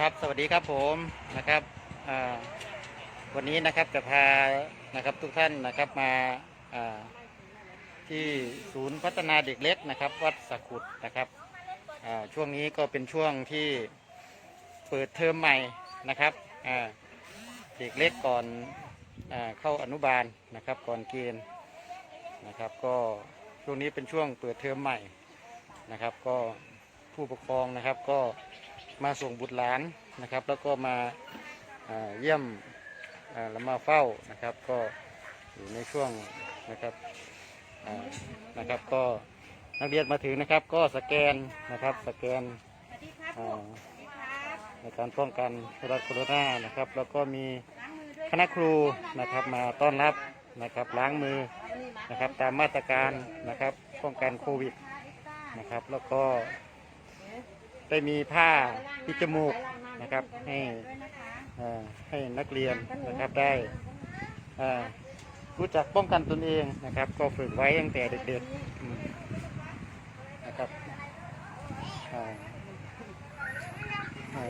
ครับสวัสดีครับผมนะครับวันนี้นะครับจะพานะครับทุกท่านนะครับมาที่ศูนย์พัฒนาเด็กเล็กนะครับ วัดสักขุดนะครับช่วงนี้ก็เป็นช่วงที่เปิดเทอมใหม่นะครับเด็กเล็กก่อนอเข้าอนุบาลนะครับก่อนเกณฑ์นะครับ ก็ช่วงนี้เป็นช่วงเปิดเทอมใหม่นะครับ ก็ผู้ปกครองนะครับก็ มาส่งบุตรหลานนะครับ แล้วก็มาเยี่ยมแล้วมาเฝ้านะครับ ก็อยู่ในช่วงนะครับนะครับก็นักเรียนมาถึงนะครับ ก็สแกนนะครับสแกนในการป้องกันไวรัสโคโรนานะครับ แล้วก็มีคณะครูนะครับมาต้อนรับนะครับล้างมือนะครับตามมาตรการนะครับป้องกันโควิดนะครับ แล้วก็ ได้มีผ้าปิดจมูกนะครับให้ด้วยนะคะอ่าให้นักเรียนนะครับได้อ่ารู้จักป้องกันตนเองนะครับ ก็ฝึกไว้ตั้งแต่เด็กๆอืมนะครับอ่าอ่า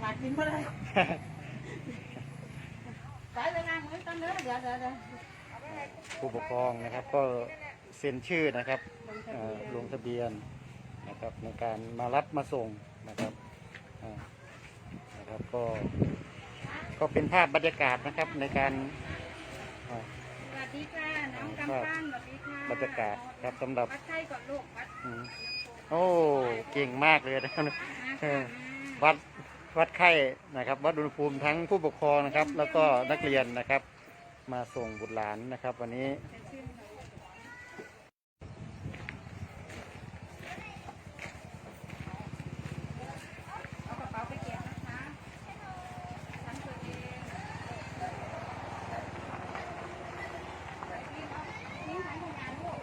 หมากินเพราะอะไรไปเลยนะมือตั้งเนื้อเดี๋ยวเดี๋ยวเดี๋ยวผู้ปกครองนะครับก็เซ็นชื่อนะครับเอ่อลงทะเบียน นะครับในการมารับมาส่งนะครับอ่านะครับก็ก็เป็นภาพบรรยากาศนะครับในการอ่าสวัสดีค่ะน้องกำปั้นสวัสดีค่ะบรรยากาศครับสำหรับวัดไข้ก่อนลูกวัดอืมโอ้เก่งมากเลยนะมาเอค่ะอวัดวัดไข้นะครับ วัดอุณหภูมิทั้งผู้ปกครองนะครับ แล้วก็นักเรียนนะครับ มาส่งบุตรหลานนะครับ วันนี้ เอากระเป๋าไปเก็บนะคะทั้งตัวเองทิ้งถังขยะลูก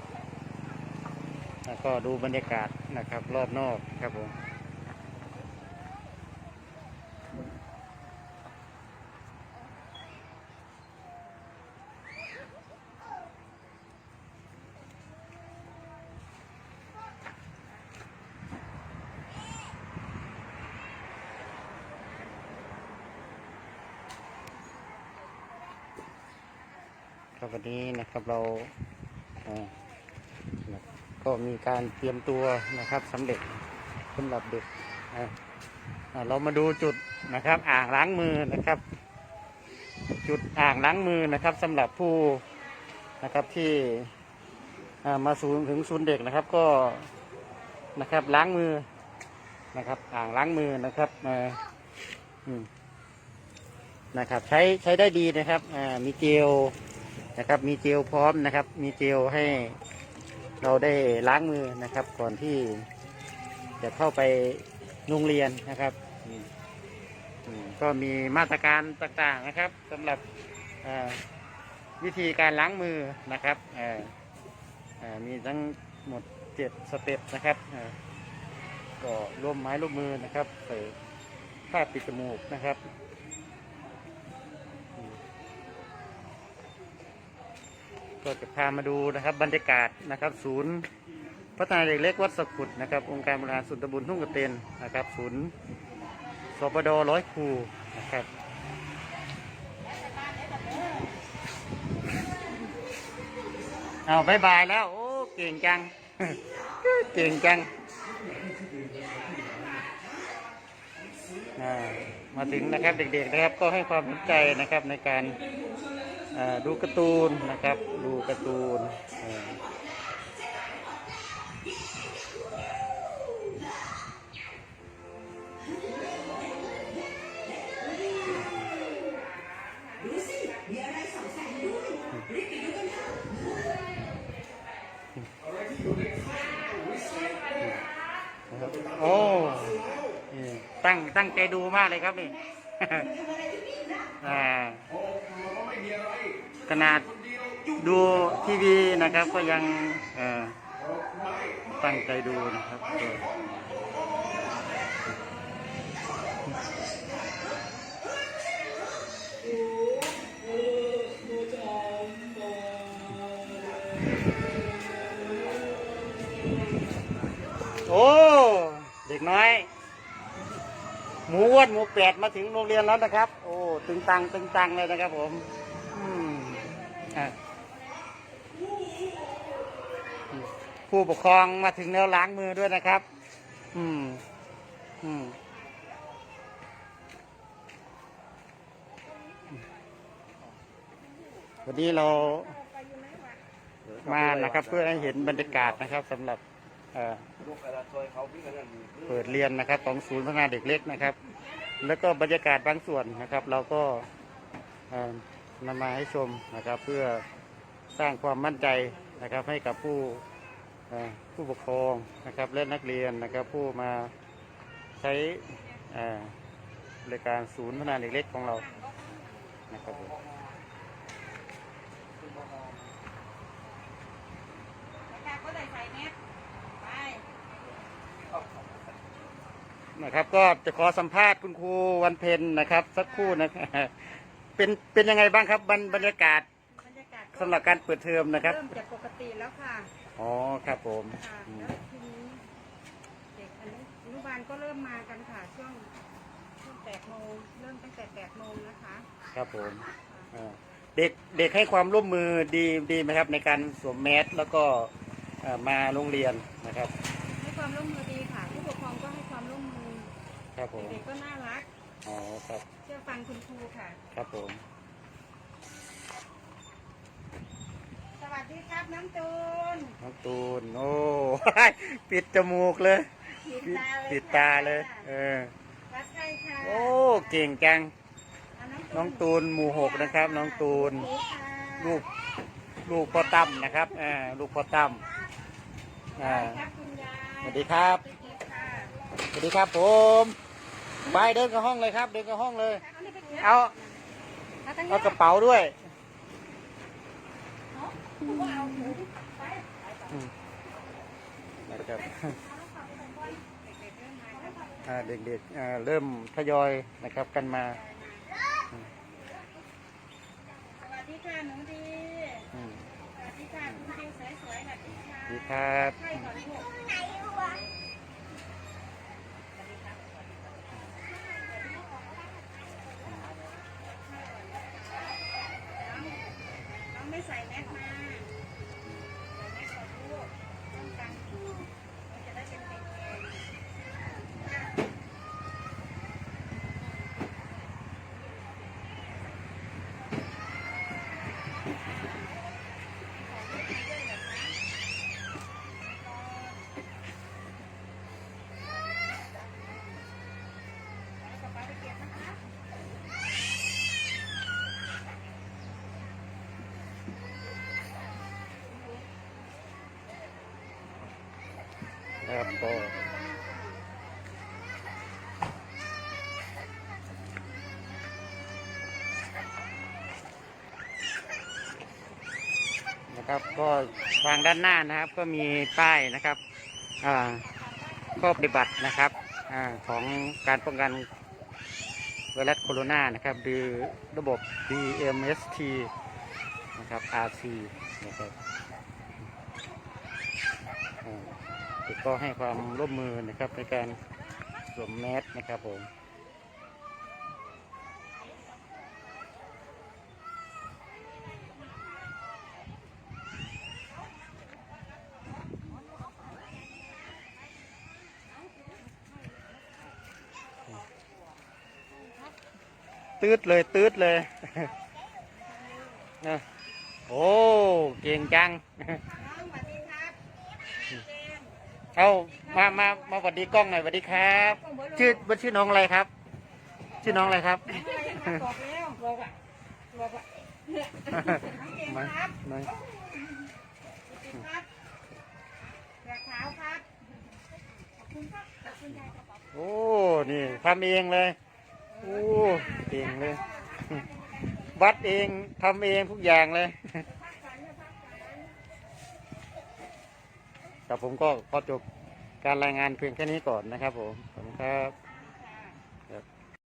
แล้ว ก็ดูบรรยากาศนะครับ รอบนอกครับผมครับวันนี้นะครับเราเก็มีการเตรียมตัวนะครับสำเร็จสำหรับเด็กอะเรามาดูจุดนะครับอ่างล้างมือนะครับ จุดอ่างล้างมือนะครับสำหรับผู้นะครับที่มาศูนย์ถึงศูนย์เด็กนะครับก็นะครับล้างมือนะครับอ่างล้างมือนะครับอ่านะครับใช้ใช้ได้ดีนะครับมีเจลนะครับมีเจลพร้อมนะครับ มีเจลให้ เราได้ล้างมือนะครับ ก่อนที่จะเข้าไปโรงเรียนนะครับอืมอืมก็มีมาตรการต่างๆนะครับสำหรับอ่าวิธีการล้างมือนะครับอ่าอ่ามีทั้งหมดเจ็ดสเต็ปนะครับอ่าก็ร่วมไม้ร่วมมือนะครับใส่ผ้าปิดจมูกนะครับ ก็จะพามาดูนะครับบรรยากาศนะครับ ศูนย์พัฒนาเด็กเล็กวัดสกุดนะครับองค์การบริหารส่วนตำบลทุ่งกระเตนนะครับ ศูนย์สปดร้อยครูนะครับเอาบายบายแล้ว โอ้เก่งจังเก่งจังมาถึงนะครับเด็กๆนะครับก็ให้ความสนใจนะครับในการ ดูการ์ตูนนะครับ ดูการ์ตูนโอ้ตั้งตั้งใจดูมากเลยครับนี่อ่า ขนาดดูทีวีนะครับ ก็ยังตั้งใจดูนะครับโอ้ เด็กน้อย หมูอ้วหมูแปดมาถึงโรงเรียนแล้วนะครับ โอ้ ตึงตัง ตึงตังเลยนะครับผม อ่ผู้ปกครองมาถึงแล้วล้างมือด้วยนะครับ อืม อืมวันนี้เรามานะครับ เพื่อให้เห็นบรรยากาศนะครับสำหรับเปิดเรียนนะครับของศูนย์พัฒนาเด็กเล็กนะครับ แล้วก็บรรยากาศบางส่วนนะครับ เราก็ นำมาให้ชมนะครับ เพื่อสร้างความมั่นใจนะครับ ให้กับผู้เอ่อผู้ปกครองนะครับและนักเรียนนะครับ ผู้มาใช้เอ่อบริการศูนย์พัฒนาเด็กเล็กของเรานะครับผมค่ะก็ได้ใส่แมสไปนะครับก็จะขอสัมภาษณ์คุณครูวันเพ็ญนะครับ สักครู่นะครับ เป็นเป็นยังไงบ้างครับบรรบรรยากาศบรรยากาศสำหรับการเปิดเทอมนะครับ เริ่มจากปกติแล้วค่ะอ๋อครับผมค่ะอืมแล้วทีนี้เด็กอนุอนุบาลก็เริ่มมากันค่ะ ช่วงช่วงแปดโมงเริ่มตั้งแต่แปดโมงนะคะครับผมค่ะอ่าเด็กเด็กให้ความร่วมมือดีดีไหมครับในการสวมแมสแล้วก็เอ่อมาโรงเรียนนะครับ ให้ความร่วมมือดีค่ะ ผู้ปกครองก็ให้ความร่วมมือครับผม เด็กๆก็น่ารัก อ๋อครับ เชื่อฟังคุณครูค่ะ ครับผม สวัสดีครับน้องตูนน้องตูน โอ้ ปิดจมูกเลย ปิดตาเลยปิดตาเลย ค่ะเออรักใครค่ะโอ้ เก่งจังอะน้องตูนหมู่หกนะครับ น้องตูนสวัสดีค่ะลูก ลูกพ่อตั้มนะครับอ่าลูกพ่อตั้มอ่าครับคุณยายสวัสดีครับ สวัสดีค่ะสวัสดีครับผม ไปเดินกับห้องเลยครับ เดินกับห้องเลย เอาเอาตั้งเอากระเป๋าด้วยเอาหมูไปอืมนะครับอ่าเด็กๆอ่าเริ่มทยอยนะครับกันมาสวัสดีค่ะหนูดีอืมสวัสดีค่ะคุณดิวสวยๆสวัสดีค่ะสวัสดีครับ ก็นะครับก็ทางด้านหน้านะครับก็มีป้ายนะครับอ่าข้อปฏิบัตินะครับอาของการป้องกันไวรัสโคโรนานะครับหรือระบบ BMST นะครับ RC นะครับ กก็ให้ความร่วมมือนะครับในการสวมแมสนะครับผมตืดเลยตืดเลย โอ้ เก่งจัง เอามามามาสวัสดีกล้องหน่อยสวัสดีครับ ชื่อว่าชื่อน้องอะไรครับ ชื่อน้องอะไรครับบอกแล้วบอกอะบอกอะเนี่ยน้องเจมาส์ครับมาสวัสดีครับเสือขาวครับขอบคุณครับขอกระเป๋าโอ้ นี่ทำเองเลย โอ้เก่งเลย วัดเองทำเองทุกอย่างเลย แต่ผมก็ขอจบการรายงานเพียงแค่นี้ก่อนนะครับผมขอบคุณครับ